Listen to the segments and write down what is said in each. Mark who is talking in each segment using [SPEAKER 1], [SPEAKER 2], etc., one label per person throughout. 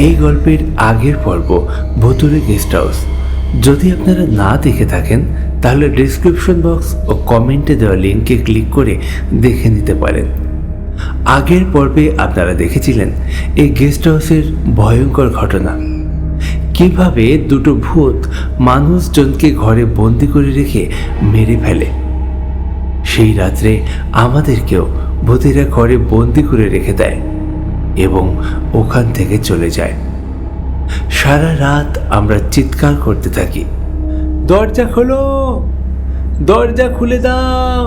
[SPEAKER 1] এই গল্পের আগের পর্ব ভুতুরে গেস্ট হাউস। যদি আপনারা না দেখে থাকেন, তাহলে ডিসক্রিপশন বক্স ও কমেন্টে দেওয়া লিঙ্কে ক্লিক করে দেখে নিতে পারেন। আগের পর্বে আপনারা দেখেছিলেন এই গেস্ট হাউসের ভয়ঙ্কর ঘটনা। কীভাবে দুটো ভূত মানুষজনকে ঘরে বন্দি করে রেখে মেরে ফেলে। সেই রাত্রে আমাদেরকেও ভূতেরা ঘরে বন্দি করে রেখে দেয়। এবং ওখান থেকে চলে যায়। সারা রাত আমরা চিৎকার করতে থাকি। দরজা খোলো! দরজা খুলে দাও!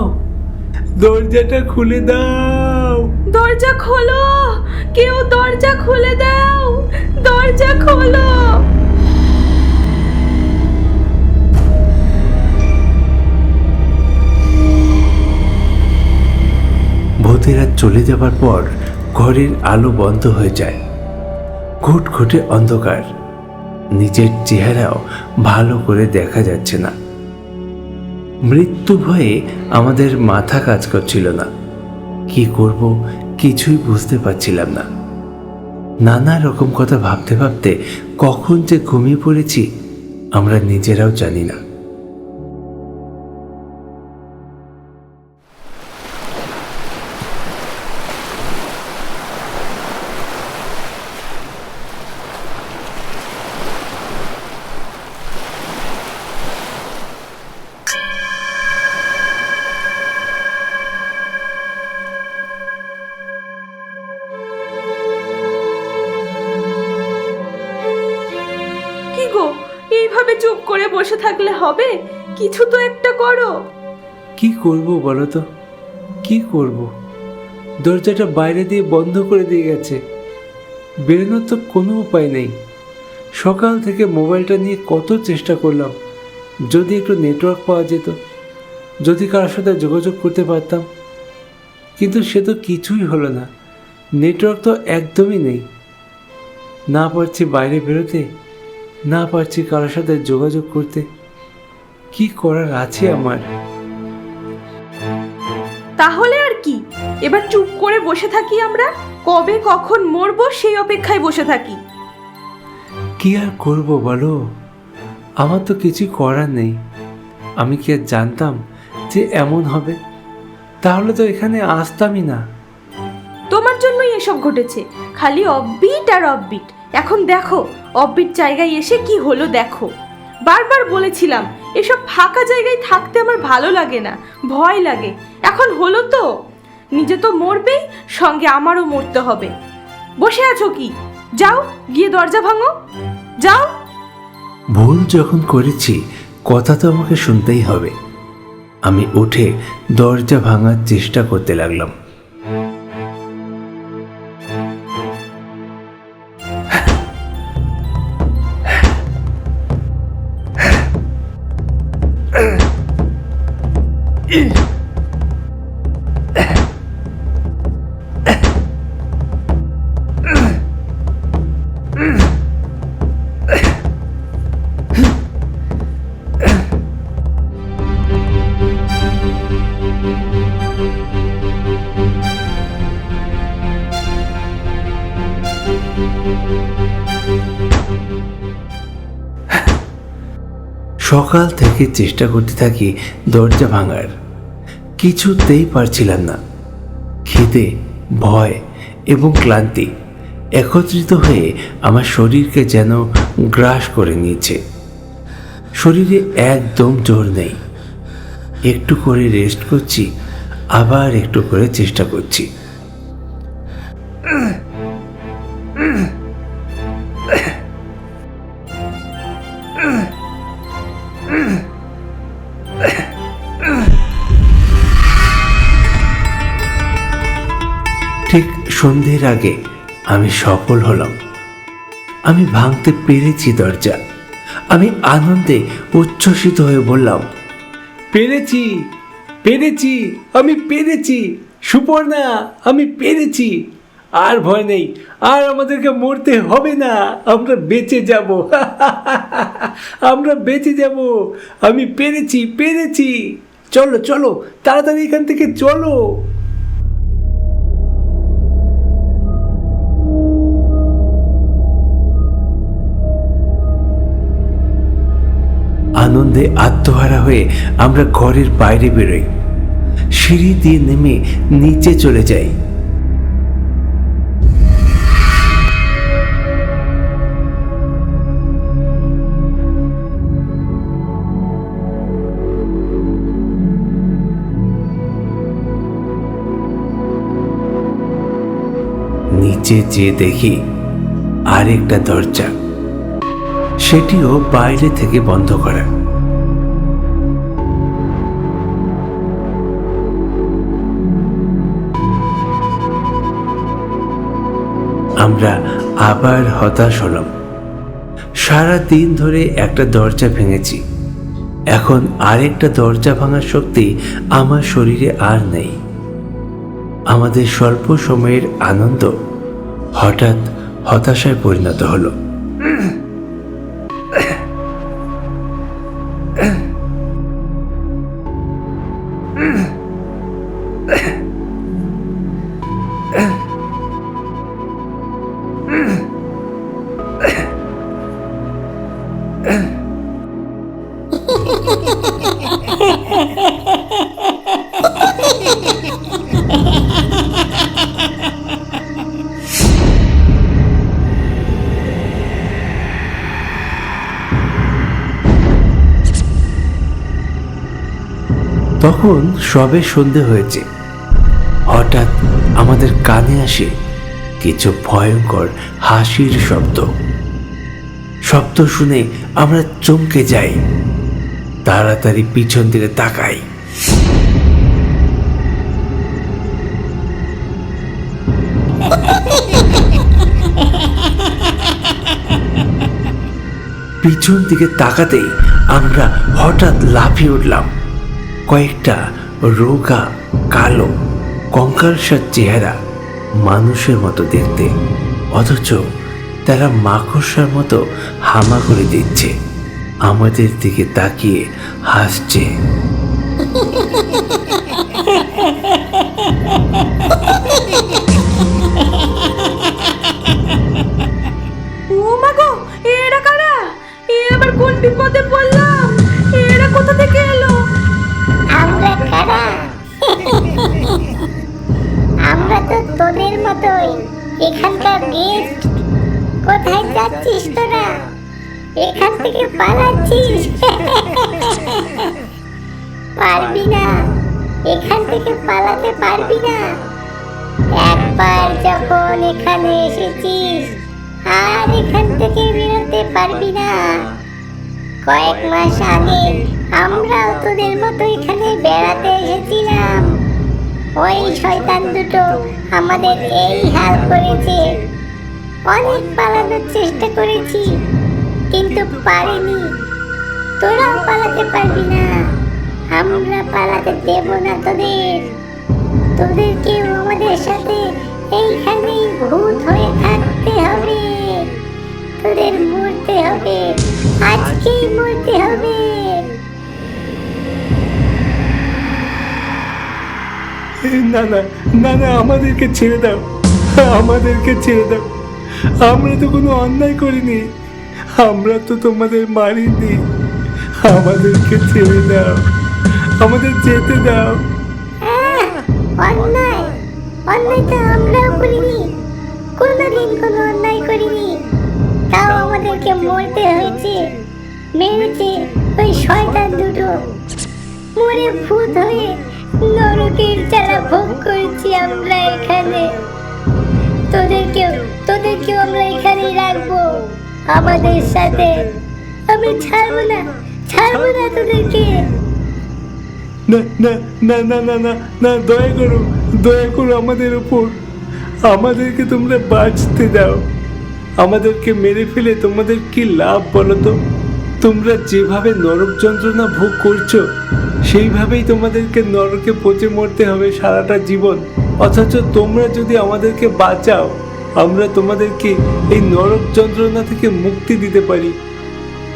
[SPEAKER 1] দরজাটা খুলে দাও!
[SPEAKER 2] দরজা খোলো! কেউ দরজা খুলে দাও! দরজা খোলো!
[SPEAKER 1] ভূতেরা চলে যাবার পর ঘরের আলো বন্ধ হয়ে যায়। ঘুটঘুটে অন্ধকার। নিজের চেহারাও ভালো করে দেখা যাচ্ছে না। মৃত্যু ভয়ে আমাদের মাথা কাজ করছিল না। কি করব কিছুই বুঝতে পারছিলাম না। নানা রকম কথা ভাবতে ভাবতে কখন যে ঘুমিয়ে পড়েছি আমরা নিজেরাও জানি না।
[SPEAKER 2] হবে? কিছু তো একটা করো।
[SPEAKER 1] কি করব বলো তো? কি করব? দরজাটা বাইরে দিয়ে বন্ধ করে দিয়ে গেছে। বেরোনোর তো কোনো উপায় নেই। সকাল থেকে মোবাইলটা নিয়ে কত চেষ্টা করলাম। যদি একটু নেটওয়ার্ক পাওয়া যেত, যদি কারোর সাথে যোগাযোগ করতে পারতাম। কিন্তু সে তো কিছুই হলো না। নেটওয়ার্ক তো একদমই নেই। না পারছি বাইরে বেরোতে, না পারছি কারোর সাথে যোগাযোগ করতে। কি করার আছে আমার?
[SPEAKER 2] তাহলে আর কি? এবার চুপ করে বসে থাকি আমরা? কবে কখন মরবো সেই অপেক্ষায় বসে থাকি।
[SPEAKER 1] কি আর করব বলো? আমার তো কিছু করার নেই। আমি কি আর জানতাম যে এমন হবে? তাহলে তো এখানে আসতামই না।
[SPEAKER 2] তোমার জন্যই এসব ঘটেছে। খালি অববিট আর অববিট এখন দেখো অববিট জায়গায় এসে কি হলো দেখো। বারবার বলেছিলাম এসব ফাঁকা জায়গায় থাকতে আমার ভালো লাগে না, ভয় লাগে। এখন হলো তো, নিজে তো মরবেই, সঙ্গে আমারও মরতে হবে। বসে আছো কি? যাও, গিয়ে দরজা ভাঙো। যাও।
[SPEAKER 1] ভুল যখন করেছি, কথা তো আমাকে শুনতেই হবে। আমি উঠে দরজা ভাঙার চেষ্টা করতে লাগলাম। সকাল থেকে চেষ্টা করতে থাকি দরজা ভাঙার। কিছুতেই পারছিলাম না। খিদে, ভয় এবং ক্লান্তি একত্রিত হয়ে আমার শরীরকে যেন গ্রাস করে নিয়েছে। শরীরে একদম জোর নেই। একটু করে রেস্ট করছি, আবার একটু করে চেষ্টা করছি। সন্ধ্যের আগে আমি সফল হলাম। আমি ভাঙতে পেরেছি দরজা। আমি আনন্দে উচ্ছ্বসিত হয়ে বললাম, পেরেছি পেরেছি, আমি পেরেছি, সুপর্ণা, আমি পেরেছি। আর ভয় নেই, আর আমাদেরকে মরতে হবে না, আমরা বেঁচে যাব। আমরা বেঁচে যাব, আমি পেরেছি পেরেছি। চলো চলো, তাড়াতাড়ি এখান থেকে চলো। আনন্দে আত্মহারা হয়ে আমরা ঘরের বাইরে বেরোই। সিঁড়ি দিয়ে নেমে নিচে চলে যাই। নিচে যেয়ে দেখি আরেকটা দরজা। সেটিও বাইরে থেকে বন্ধ করা। আমরা আবার হতাশ হলাম। সারা দিন ধরে একটা দরজা ভেঙেছি। এখন আরেকটা দরজা ভাঙার শক্তি আমার শরীরে আর নেই। আমাদের স্বল্প সময়ের আনন্দ হঠাৎ হতাশায় পরিণত হলো। সবে সন্ধে হয়েছে। হঠাৎ আমাদের কানে আসে কিছু ভয়ঙ্কর হাসির শব্দ। শব্দ শুনে আমরা চমকে যাই। তাড়াতাড়ি পিছন দিকে তাকাই। পিছন দিকে তাকাতেই আমরা হঠাৎ লাফিয়ে উঠলাম। কয়েকটা রোগা, কালো, কঙ্কালসার চেহারা মানুষের মতো দেখতে। অথচ তারা মাকড়সার মতো হামা করে দিচ্ছে। আমাদের দিকে তাকিয়ে হাসছে।
[SPEAKER 3] আমরা তো তোদের মতোই। এখানকার গেস্ট কোথায় যাচ্ছিস তোরা? এখান থেকে পালাচ্ছিস? পারবি না। এখান থেকে পালাতে পারবি না। একবার যখন এখানে এসেছিস, আর এখান থেকে বেরোতে পারবি না। কয়েক মাস আগে আমরাও তোদের মতো ওই শয়তান দুটো আমাদের এই হাল করেছে। অনেক পালানোর চেষ্টা করেছি, কিন্তু পারিনি। তোরাও পালাতে পারবি না। আমরা পালাতে দেব না তোদের। তোদেরকেও আমাদের সাথে এইখানেই ভূত হয়ে থাকতে হবে। তোদের মরতে হবে, আজকেই মরতে হবে।
[SPEAKER 1] না না না না আমাদেরকে ছেড়ে দাও। আমাদেরকে ছেড়ে দাও। আমরা তো কোনো অন্যায় করিনি। আমরা তো তোমাদের মারিনি। আমাদেরকে ছেড়ে দাও। আমাদের যেতে দাও।
[SPEAKER 3] আহ, অন্যায়। অন্যায় তো আমরাও করিনি। কোনোদিন কোনো অন্যায় করিনি। তাও আমাদেরকে মরতে হয়েছে। মেরেছে ওই শয়তান দুটো। মরে ভূত হয়ে নরকের জ্বালা ভোগ করেছি আমরা এখানে। তোদেরকেও তোদেরকেও আমরা এখানেই রাখব। আমাদের সাথে। আমি ছাড়বো না ছাড়বো না তোদেরকে।
[SPEAKER 1] না না না না না না না, দয়া করো দয়া করো আমাদের উপর। আমাদেরকে তোমরা বাঁচতে দাও। আমাদেরকে মেরে ফেলে তোমাদের কি লাভ বলো তো? তোমরা যেভাবে নরক যন্ত্রণা ভোগ করছ সেইভাবেই তোমাদেরকে নরকে পচে মরতে হবে সারাটা জীবন। অথচ তোমরা যদি আমাদেরকে বাঁচাও, আমরা তোমাদেরকে এই নরক যন্ত্রণা থেকে মুক্তি দিতে পারি।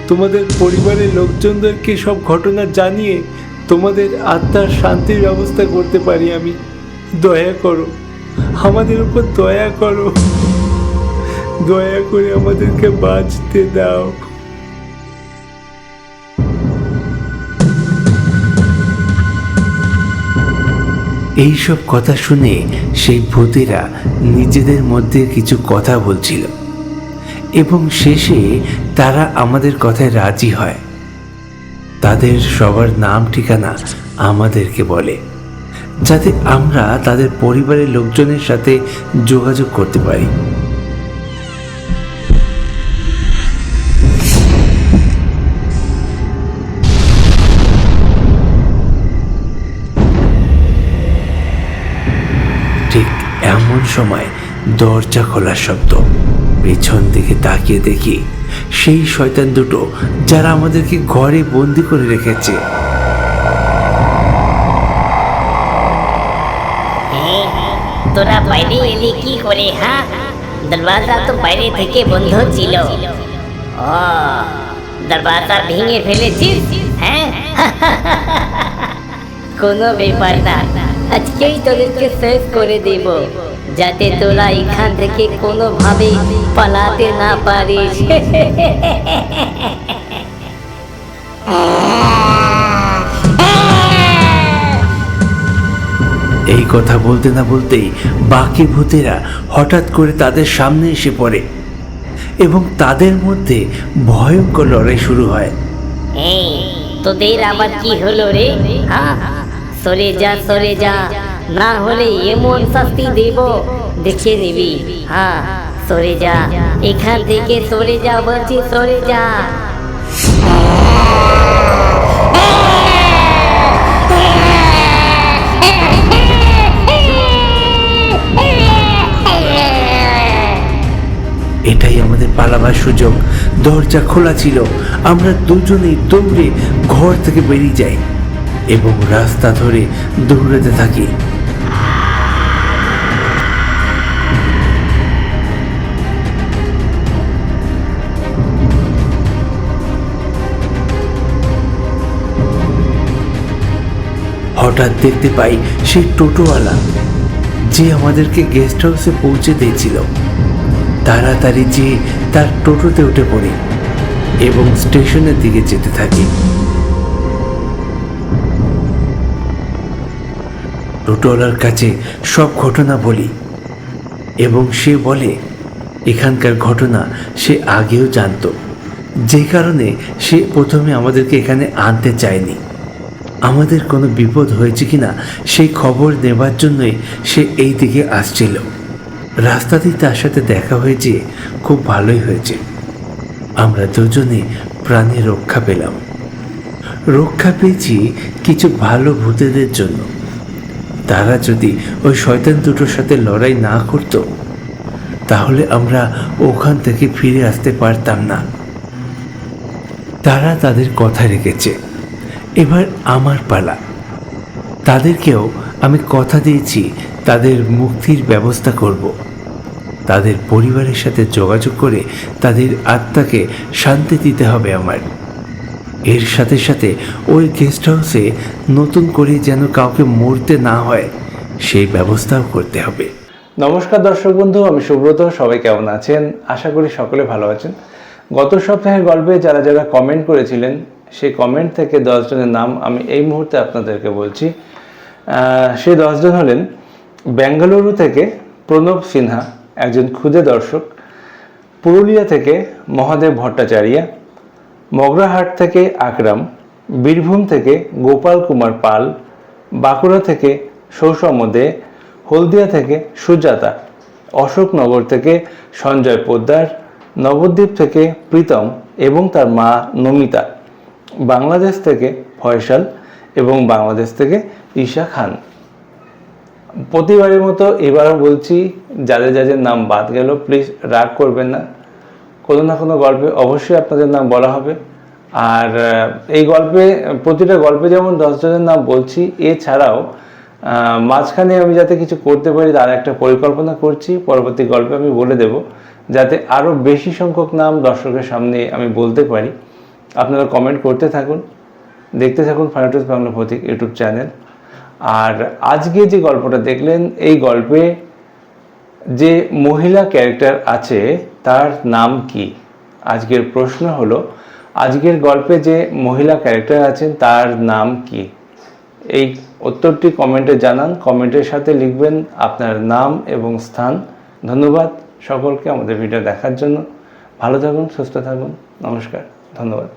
[SPEAKER 1] তোমাদের পরিবারের লোকজনদেরকে সব ঘটনা জানিয়ে তোমাদের আত্মার শান্তির ব্যবস্থা করতে পারি আমি। দয়া করো, আমাদের উপর দয়া করো। দয়া করে আমাদেরকে বাঁচতে দাও। এই সব কথা শুনে সেই ভূতেরা নিজেদের মধ্যে কিছু কথা বলছিল। এবং শেষে তারা আমাদের কথায় রাজি হয়। তাদের সবার নাম ঠিকানা আমাদেরকে বলে, যাতে আমরা তাদের পরিবারের লোকজনের সাথে যোগাযোগ করতে পারি। এমন সময় দরজা খোলার শব্দ। পেছন দিকে তাকিয়ে দেখি সেই শয়তান দুটো যারা আমাদেরকে ঘরে বন্দি করে রেখেছে।
[SPEAKER 4] তোরা বাইরে এলি কি করে হ্যাঁ? দরওয়াজা তো বাইরে থেকে বন্ধ ছিল। ও দরওয়াজা ভেঙে ফেলেছিস হ্যাঁ? কোনো ব্যাপার না, আজকেই তোদেরকে শেষ করে দেব। যাতে তোরা এখান থেকে কোনোভাবে পালাতে না পারিস।
[SPEAKER 1] এই কথা বলতে না বলতেই বাকি ভূতেরা হঠাৎ করে তাদের সামনে এসে পড়ে এবং তাদের মধ্যে ভয়ঙ্কর লড়াই শুরু হয়।
[SPEAKER 4] এই তোদের আবার কি হলো রে? হ্যাঁ? সরে যা সরে যা। না হলে এমন শাস্তি দেব, দেখে নিবি। হ্যাঁ সরে যা। এখান থেকে সরে যা, বলছি সরে যা।
[SPEAKER 1] এটাই আমাদের পালাবার সুযোগ। দরজা খোলা ছিল। আমরা দুজনেই দৌড়ে ঘর থেকে বেরিয়ে যাই এবং রাস্তা ধরে দৌড়াতে থাকি। হঠাৎ দেখতে পাই সেই টোটোওয়ালা যে আমাদেরকে গেস্ট হাউসে পৌঁছে দিয়েছিল। তাড়াতাড়ি যে তার টোটোতে উঠে পড়ি এবং স্টেশনের দিকে যেতে থাকি। টোটোওয়ালার কাছে সব ঘটনা বলি এবং সে বলে, এখানকার ঘটনা সে আগেও জানতো। যে কারণে সে প্রথমে আমাদেরকে এখানে আনতে চায়নি। আমাদের কোনো বিপদ হয়েছে কিনা সেই খবর নেবার জন্যই সে এই দিকে আসছিল। রাস্তাতেই তার সাথে দেখা হয়েছে খুব ভালোই হয়েছে। আমরা দুজনে প্রাণে রক্ষা পেলাম। রক্ষা পেয়েছি কিছু ভালো ভূতেদের জন্য। তারা যদি ওই শয়তান দুটোর সাথে লড়াই না করত, তাহলে আমরা ওখান থেকে ফিরে আসতে পারতাম না। তারা তাদের কথা রেখেছে। এবার আমার পালা। তাদেরকেও আমি কথা দিয়েছি, তাদের মুক্তির ব্যবস্থা করব। তাদের পরিবারের সাথে যোগাযোগ করে তাদের আত্মাকে শান্তি দিতে হবে আমার। এর সাথে সাথে ওই গেস্ট হাউসে নতুন করে যেন কাউকে মরতে না হয়, সেই ব্যবস্থাও করতে হবে।
[SPEAKER 5] নমস্কার দর্শক বন্ধু, আমি সুব্রত, সবাই কেমন আছেন? আশা করি সকলে ভালো আছেন। গত সপ্তাহের গল্পে যারা যারা কমেন্ট করেছিলেন সেই কমেন্ট থেকে দশজনের নাম আমি এই মুহূর্তে আপনাদেরকে বলছি। সেই দশজন হলেন বেঙ্গালুরু থেকে প্রণব সিনহা, একজন ক্ষুদে দর্শক, পুরুলিয়া থেকে মহাদেব ভট্টাচার্য, মগরাহাট থেকে আকরাম, বীরভূম থেকে গোপাল কুমার পাল, বাঁকুড়া থেকে সৌসম দে, হলদিয়া থেকে সুজাতা, অশোকনগর থেকে সঞ্জয় পোদ্দার, নবদ্বীপ থেকে প্রীতম এবং তার মা নমিতা। বাংলাদেশ থেকে ফয়সাল এবং বাংলাদেশ থেকে ঈশা খান। প্রতিবারের মতো এবারও বলছি, যাদের যাদের নাম বাদ গেল প্লিজ রাগ করবেন না। কোনো না কোনো গল্পে অবশ্যই আপনাদের নাম বলা হবে। আর এই গল্পে, প্রতিটা গল্পে যেমন দশজনের নাম বলছি, এছাড়াও মাঝখানে আমি যাতে কিছু করতে পারি তার একটা পরিকল্পনা করছি, পরবর্তী গল্পে আমি বলে দেব, যাতে আরও বেশি সংখ্যক নাম দর্শকের সামনে আমি বলতে পারি। আপনারা কমেন্ট করতে থাকুন, দেখতে থাকুন ফাইনাটস বাংলা প্রতীক ইউটিউব চ্যানেল আর আজকে যে গল্পটা দেখলেন, এই গল্পে যে মহিলা ক্যারেক্টার আছে, তার নাম কি? আজকের প্রশ্ন হলো, আজকের গল্পে যে মহিলা ক্যারেক্টার আছেন, তার নাম কি? এই উত্তরটি কমেন্টে জানান কমেন্টের সাথে লিখবেন আপনার নাম এবং স্থান। ধন্যবাদ সকলকে আমাদের ভিডিও দেখার জন্য। ভালো থাকুন, সুস্থ থাকুন। নমস্কার, ধন্যবাদ।